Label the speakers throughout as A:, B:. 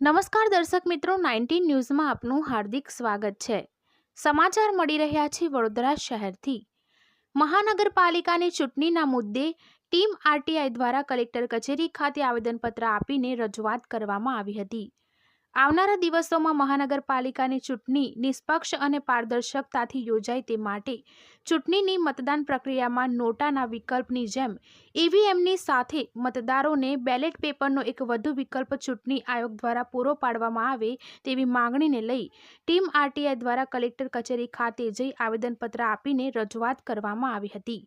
A: નમસ્કાર દર્શક મિત્રો, નાઇન્ટીન ન્યૂઝમાં આપનું હાર્દિક સ્વાગત છે. સમાચાર મળી રહ્યા છે વડોદરા શહેરથી. મહાનગરપાલિકાની ચૂંટણીના મુદ્દે ટીમ આરટીઆઈ દ્વારા કલેક્ટર કચેરી ખાતે આવેદનપત્ર આપીને રજૂઆત કરવામાં આવી હતી. આવનારા દિવસોમાં મહાનગરપાલિકાની ચૂંટણી નિષ્પક્ષ અને પારદર્શકતાથી યોજાય તે માટે ચૂંટણીની મતદાન પ્રક્રિયામાં નોટાના વિકલ્પની જેમ ઈવીએમની સાથે મતદારોને બેલેટ પેપરનો એક વધુ વિકલ્પ ચૂંટણી આયોગ દ્વારા પૂરો પાડવામાં આવે તેવી માંગણીને લઈ ટીમ આરટીઆઈ દ્વારા કલેક્ટર કચેરી ખાતે જઈ આવેદનપત્ર આપીને રજૂઆત કરવામાં આવી હતી.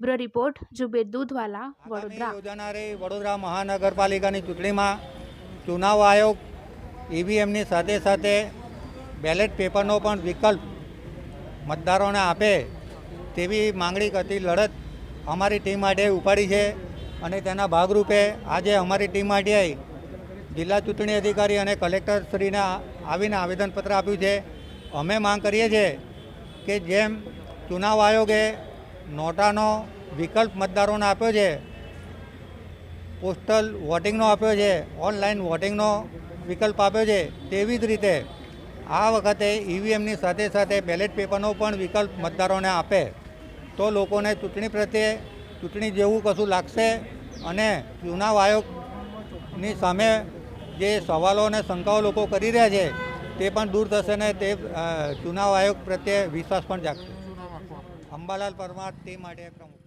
A: Bureau report Zuber Doodhwala, Vadodara.
B: Vadodara મહાનગરપાલિકાની ચૂંટણીમાં ચુનાવ આયોગ ઈવીએમની સાથે સાથે બેલેટ પેપરનો પણ વિકલ્પ મતદારોને આપે તેવી માંગણી કરતી લડત અમારી ટીમ માટે ઉપાડી છે અને તેના ભાગરૂપે આજે અમારી ટીમ માટે જિલ્લા ચૂંટણી અધિકારી અને કલેક્ટરશ્રીને આવીને આવેદનપત્ર આપ્યું છે. અમે માંગ કરીએ છીએ કે જેમ ચુનાવ આયોગે નોટાનો વિકલ્પ મતદારોને આપ્યો છે, પોસ્ટલ વોટિંગનો આપ્યો છે, ઓનલાઈન વોટિંગનો વિકલ્પ આપ્યો છે તેવી જ રીતે આ વખતે ઈવીએમની સાથે સાથે બેલેટ પેપરનો પણ વિકલ્પ મતદારોને આપે તો લોકોને ચૂંટણી પ્રત્યે ચૂંટણી જેવું કશું લાગશે અને ચુનાવ આયોગની સામે જે સવાલો અને શંકાઓ લોકો કરી રહ્યા છે તે પણ દૂર થશે ને તે ચુનાવ આયોગ પ્રત્યે વિશ્વાસ પણ જાગશે. અંબાલાલ પરમાર, તે માટે પ્રમુખ.